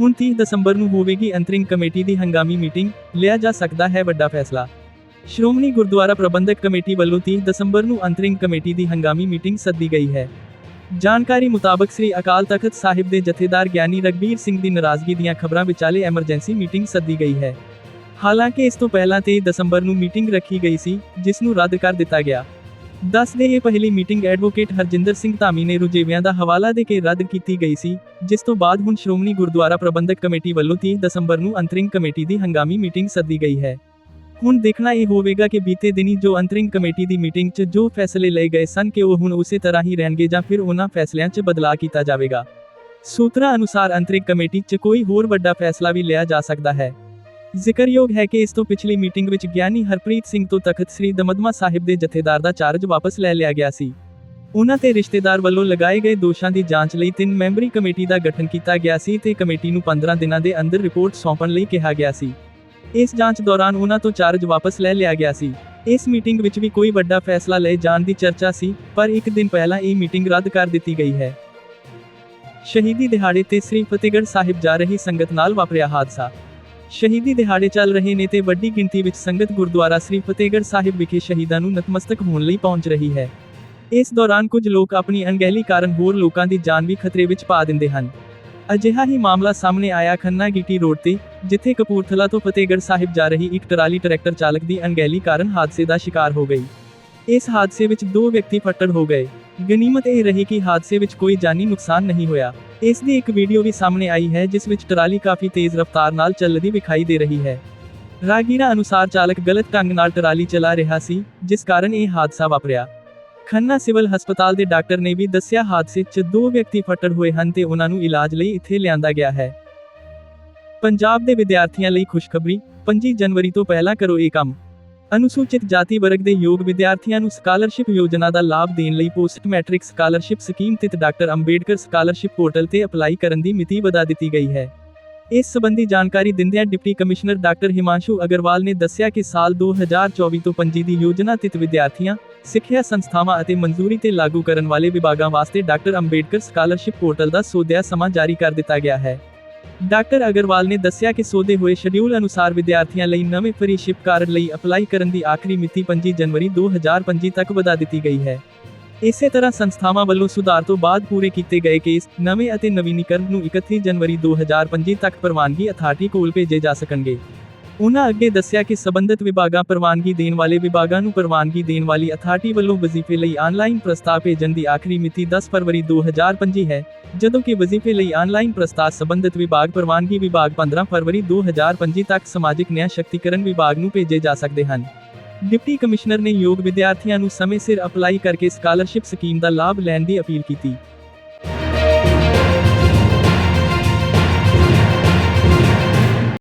ਹੁਣ 30 ਦਸੰਬਰ ਨੂੰ ਹੋਵੇਗੀ ਅੰਤਰਿੰਗ ਕਮੇਟੀ ਦੀ ਹੰਗਾਮੀ ਮੀਟਿੰਗ, ਲਿਆ ਜਾ ਸਕਦਾ ਹੈ ਵੱਡਾ ਫੈਸਲਾ। ਸ਼੍ਰੋਮਣੀ ਗੁਰਦੁਆਰਾ ਪ੍ਰਬੰਧਕ ਕਮੇਟੀ ਵੱਲੋਂ 30 ਦਸੰਬਰ ਨੂੰ ਅੰਤਰਿੰਗ ਕਮੇਟੀ ਦੀ ਹੰਗਾਮੀ ਮੀਟਿੰਗ ਸੱਦੀ ਗਈ ਹੈ। ਜਾਣਕਾਰੀ ਮੁਤਾਬਕ ਸ੍ਰੀ ਅਕਾਲ ਤਖਤ ਸਾਹਿਬ ਦੇ ਜਥੇਦਾਰ ਗਿਆਨੀ ਰਗਬੀਰ ਸਿੰਘ ਦੀ ਨਾਰਾਜ਼ਗੀ ਦੀਆਂ ਖਬਰਾਂ ਵਿਚਾਲੇ ਐਮਰਜੈਂਸੀ ਮੀਟਿੰਗ ਸੱਦੀ ਗਈ ਹੈ। ਹਾਲਾਂਕਿ ਇਸ ਤੋਂ ਪਹਿਲਾਂ 23 ਦਸੰਬਰ ਨੂੰ ਮੀਟਿੰਗ ਰੱਖੀ ਗਈ ਸੀ, ਜਿਸ ਨੂੰ ਰੱਦ ਕਰ ਦਿੱਤਾ ਗਿਆ। ਦੱਸਦੇ ਇਹ ਪਹਿਲੀ ਮੀਟਿੰਗ ਐਡਵੋਕੇਟ ਹਰਜਿੰਦਰ ਸਿੰਘ ਧਾਮੀ ਨੇ ਰੁਝੇਵਿਆਂ ਦਾ ਹਵਾਲਾ ਦੇ ਕੇ ਰੱਦ ਕੀਤੀ ਗਈ ਸੀ, ਜਿਸ ਤੋਂ ਬਾਅਦ ਹੁਣ ਸ਼੍ਰੋਮਣੀ ਗੁਰਦੁਆਰਾ ਪ੍ਰਬੰਧਕ ਕਮੇਟੀ ਵੱਲੋਂ 30 ਦਸੰਬਰ ਨੂੰ ਅੰਤਰਿੰਗ ਕਮੇਟੀ ਦੀ ਹੰਗਾਮੀ ਮੀਟਿੰਗ ਸੱਦੀ ਗਈ ਹੈ। ਹੁਣ ਦੇਖਣਾ ਇਹ ਹੋਵੇਗਾ ਕਿ ਬੀਤੇ ਦਿਨੀ ਜੋ ਅੰਤਰਿੰਗ ਕਮੇਟੀ ਦੀ ਮੀਟਿੰਗ 'ਚ ਜੋ ਫੈਸਲੇ ਲਏ ਗਏ ਸਨ ਕਿ ਉਹ ਹੁਣ ਉਸੇ ਤਰ੍ਹਾਂ ਹੀ ਰਹਿਣਗੇ ਜਾਂ ਫਿਰ ਉਹਨਾਂ ਫੈਸਲਿਆਂ 'ਚ ਬਦਲਾਅ ਕੀਤਾ ਜਾਵੇਗਾ। ਸੂਤਰਾਂ ਅਨੁਸਾਰ ਅੰਤਰਿੰਗ ਕਮੇਟੀ 'ਚ ਕੋਈ ਹੋਰ ਵੱਡਾ ਫੈਸਲਾ ਵੀ ਲਿਆ ਜਾ ਸਕਦਾ ਹੈ। ਜ਼ਿਕਰਯੋਗ ਹੈ ਕਿ ਇਸ ਤੋਂ ਪਿਛਲੀ ਮੀਟਿੰਗ ਵਿੱਚ ਗਿਆਨੀ ਹਰਪ੍ਰੀਤ ਸਿੰਘ ਤੋਂ ਤਖਤ ਸ੍ਰੀ ਦਮਦਮਾ ਸਾਹਿਬ ਦੇ ਜਥੇਦਾਰ ਦਾ ਚਾਰਜ ਵਾਪਸ ਲੈ ਲਿਆ ਗਿਆ ਸੀ। ਉਹਨਾਂ ਤੇ ਰਿਸ਼ਤੇਦਾਰ ਵੱਲੋਂ ਲਗਾਏ ਗਏ ਦੋਸ਼ਾਂ ਦੀ ਜਾਂਚ ਲਈ ਤਿੰਨ ਮੈਂਬਰੀ ਕਮੇਟੀ ਦਾ ਗਠਨ ਕੀਤਾ ਗਿਆ ਸੀ ਤੇ ਕਮੇਟੀ ਨੂੰ 15 ਦਿਨਾਂ ਦੇ ਅੰਦਰ ਰਿਪੋਰਟ ਸੌਂਪਣ ਲਈ ਕਿਹਾ ਗਿਆ ਸੀ। ਇਸ ਜਾਂਚ ਦੌਰਾਨ ਉਹਨਾਂ ਤੋਂ ਚਾਰਜ ਵਾਪਸ ਲੈ ਲਿਆ ਗਿਆ ਸੀ। ਇਸ ਮੀਟਿੰਗ ਵਿੱਚ ਵੀ ਕੋਈ ਵੱਡਾ ਫੈਸਲਾ ਲਏ ਜਾਣ ਦੀ ਚਰਚਾ ਸੀ, ਪਰ ਇੱਕ ਦਿਨ ਪਹਿਲਾਂ ਇਹ ਮੀਟਿੰਗ ਰੱਦ ਕਰ ਦਿੱਤੀ ਗਈ ਹੈ। ਸ਼ਹੀਦੀ ਦਿਹਾੜੇ ਤੇ ਸ੍ਰੀ ਫਤਿਹਗੜ੍ਹ ਸਾਹਿਬ ਜਾ ਰਹੀ ਸੰਗਤ ਨਾਲ ਵਾਪਰਿਆ ਹਾਦਸਾ। ਸ਼ਹੀਦੀ ਦਿਹਾੜੇ ਚੱਲ ਰਹੇ ਨੇ ਤੇ ਵੱਡੀ ਗਿਣਤੀ ਵਿੱਚ ਸੰਗਤ ਗੁਰਦੁਆਰਾ ਸ੍ਰੀ ਫਤਿਹਗੜ੍ਹ ਸਾਹਿਬ ਵਿਖੇ ਸ਼ਹੀਦਾਂ ਨੂੰ ਨਤਮਸਤਕ ਹੋਣ ਲਈ ਪਹੁੰਚ ਰਹੀ ਹੈ। ਇਸ ਦੌਰਾਨ ਕੁਝ ਲੋਕ ਆਪਣੀ ਅਣਗਹਿਲੀ ਕਾਰਨ ਹੋਰ ਲੋਕਾਂ ਦੀ ਜਾਨ ਵੀ ਖਤਰੇ ਵਿੱਚ ਪਾ ਦਿੰਦੇ ਹਨ। ਅਜਿਹਾ ਹੀ ਮਾਮਲਾ ਸਾਹਮਣੇ ਆਇਆ ਖੰਨਾ ਗੀਟੀ ਰੋਡ ਤੇ, ਜਿੱਥੇ ਕਪੂਰਥਲਾ ਤੋਂ ਫਤਿਹਗੜ੍ਹ ਸਾਹਿਬ ਜਾ ਰਹੀ ਇੱਕ ਟਰਾਲੀ ਟਰੈਕਟਰ ਚਾਲਕ ਦੀ ਅਣਗਹਿਲੀ ਕਾਰਨ ਹਾਦਸੇ ਦਾ ਸ਼ਿਕਾਰ ਹੋ ਗਈ। ਇਸ ਹਾਦਸੇ ਵਿੱਚ ਦੋ ਵਿਅਕਤੀ ਫੱਟੜ ਹੋ ਗਏ। ਗਨੀਮਤ ਇਹ ਰਹੀ ਕਿ ਹਾਦਸੇ ਵਿੱਚ ਕੋਈ ਜਾਨੀ ਨੁਕਸਾਨ ਨਹੀਂ ਹੋਇਆ। ਇਸ ਦੀ ਇੱਕ ਵੀਡੀਓ ਵੀ ਸਾਹਮਣੇ ਆਈ ਹੈ, ਜਿਸ ਵਿੱਚ ਟਰਾਲੀ ਕਾਫੀ ਤੇਜ਼ ਰਫ਼ਤਾਰ ਨਾਲ ਚੱਲਦੀ ਵਿਖਾਈ ਦੇ ਰਹੀ ਹੈ। ਰਾਗੀਰਾ ਅਨੁਸਾਰ ਚਾਲਕ ਗਲਤ ਢੰਗ ਨਾਲ ਟਰਾਲੀ ਚਲਾ ਰਿਹਾ ਸੀ, ਜਿਸ ਕਾਰਨ ਇਹ ਹਾਦਸਾ ਵਾਪਰਿਆ। ਖੰਨਾ ਸਿਵਲ ਹਸਪਤਾਲ ਦੇ ਡਾਕਟਰ ਨੇ ਵੀ ਦੱਸਿਆ, ਹਾਦਸੇ 'ਚ ਦੋ ਵਿਅਕਤੀ ਫੱਟੜ ਹੋਏ ਹਨ ਤੇ ਉਹਨਾਂ ਨੂੰ ਇਲਾਜ ਲਈ ਇੱਥੇ ਲਿਆਂਦਾ ਗਿਆ ਹੈ। ਪੰਜਾਬ ਦੇ ਵਿਦਿਆਰਥੀਆਂ ਲਈ ਖੁਸ਼ਖਬਰੀ 25 ਜਨਵਰੀ ਤੋਂ ਪਹਿਲਾਂ ਕਰੋ ਇਹ ਕੰਮ। ਅਨੁਸੂਚਿਤ ਜਾਤੀ ਵਰਗ ਦੇ ਯੋਗ ਵਿਦਿਆਰਥੀਆਂ ਨੂੰ ਸਕਾਲਰਸ਼ਿਪ ਯੋਜਨਾ ਦਾ ਲਾਭ ਦੇਣ ਲਈ ਪੋਸਟ ਮੈਟ੍ਰਿਕ ਸਕਾਲਰਸ਼ਿਪ ਸਕੀਮ ਤਹਿਤ ਡਾਕਟਰ ਅੰਬੇਡਕਰ ਸਕਾਲਰਸ਼ਿਪ ਪੋਰਟਲ ਤੇ ਅਪਲਾਈ ਕਰਨ ਦੀ ਮਿਤੀ ਵਧਾ ਦਿੱਤੀ ਗਈ ਹੈ। ਇਸ ਸੰਬੰਧੀ ਜਾਣਕਾਰੀ ਦਿੰਦਿਆਂ deputy commissioner doctor Himanshu Agarwal ਨੇ ਦੱਸਿਆ ਕਿ ਸਾਲ 2024 ਤੋਂ 25 ਦੀ ਯੋਜਨਾ ਤਹਿਤ ਵਿਦਿਆਰਥੀਆਂ, ਸਿੱਖਿਆ ਸੰਸਥਾਵਾਂ ਅਤੇ ਮਨਜ਼ੂਰੀ ਤੇ ਲਾਗੂ ਕਰਨ ਵਾਲੇ ਵਿਭਾਗਾਂ ਵਾਸਤੇ ਡਾਕਟਰ ਅੰਬੇਡਕਰ ਸਕਾਲਰਸ਼ਿਪ ਪੋਰਟਲ ਦਾ ਸੋਧਿਆ ਸਮਾਂ ਜਾਰੀ ਕਰ ਦਿੱਤਾ ਗਿਆ ਹੈ। ਡਾਕਟਰ ਅਗਰਵਾਲ ਨੇ ਦੱਸਿਆ ਕਿ ਸੋਧੇ ਹੋਏ ਸ਼ਡਿਊਲ ਅਨੁਸਾਰ ਵਿਦਿਆਰਥੀਆਂ ਲਈ ਨਵੇਂ ਫਰੀਸ਼ਿਪ ਕਾਰਡ ਲਈ ਅਪਲਾਈ ਕਰਨ ਦੀ ਆਖਰੀ ਮਿਤੀ 25 ਜਨਵਰੀ 2025 ਤੱਕ ਵਧਾ ਦਿੱਤੀ ਗਈ ਹੈ। ਇਸੇ ਤਰ੍ਹਾਂ ਸੰਸਥਾਵਾਂ ਵੱਲੋਂ ਸੁਧਾਰ ਤੋਂ ਬਾਅਦ ਪੂਰੇ ਕੀਤੇ ਗਏ ਕੇਸ ਨਵੇਂ ਅਤੇ ਨਵੀਨੀਕਰਨ ਨੂੰ 31 ਜਨਵਰੀ 2025 ਤੱਕ ਪ੍ਰਵਾਨਗੀ ਅਥਾਰਟੀ ਕੋਲ ਭੇਜੇ ਜਾ ਸਕਣਗੇ। ਉਨ੍ਹਾਂ ਅੱਗੇ ਦੱਸਿਆ ਕਿ ਸਬੰਧਤ ਵਿਭਾਗਾਂ ਪ੍ਰਵਾਨਗੀ ਦੇਣ ਵਾਲੇ ਵਿਭਾਗਾਂ ਨੂੰ ਪ੍ਰਵਾਨਗੀ ਦੇਣ ਵਾਲੀ ਅਥਾਰਟੀ ਵੱਲੋਂ ਵਜ਼ੀਫੇ ਲਈ ਆਨਲਾਈਨ ਪ੍ਰਸਤਾਵ ਭੇਜਣ ਦੀ ਆਖਰੀ ਮਿਤੀ 10 ਫਰਵਰੀ 2025 ਹੈ, ਜਦੋਂ ਕਿ ਵਜ਼ੀਫੇ ਲਈ ਆਨਲਾਈਨ ਪ੍ਰਸਤਾਵ ਸਬੰਧਤ ਵਿਭਾਗ ਪ੍ਰਵਾਨਗੀ ਵਿਭਾਗ 15 ਫਰਵਰੀ 2025 ਤੱਕ ਸਮਾਜਿਕ ਨਿਆਂ ਸ਼ਕਤੀਕਰਨ ਵਿਭਾਗ ਨੂੰ ਭੇਜੇ ਜਾ ਸਕਦੇ ਹਨ। ਡਿਪਟੀ ਕਮਿਸ਼ਨਰ ਨੇ ਯੋਗ ਵਿਦਿਆਰਥੀਆਂ ਨੂੰ ਸਮੇਂ ਸਿਰ ਅਪਲਾਈ ਕਰਕੇ ਸਕਾਲਰਸ਼ਿਪ ਸਕੀਮ ਦਾ ਲਾਭ ਲੈਣ ਦੀ ਅਪੀਲ ਕੀਤੀ।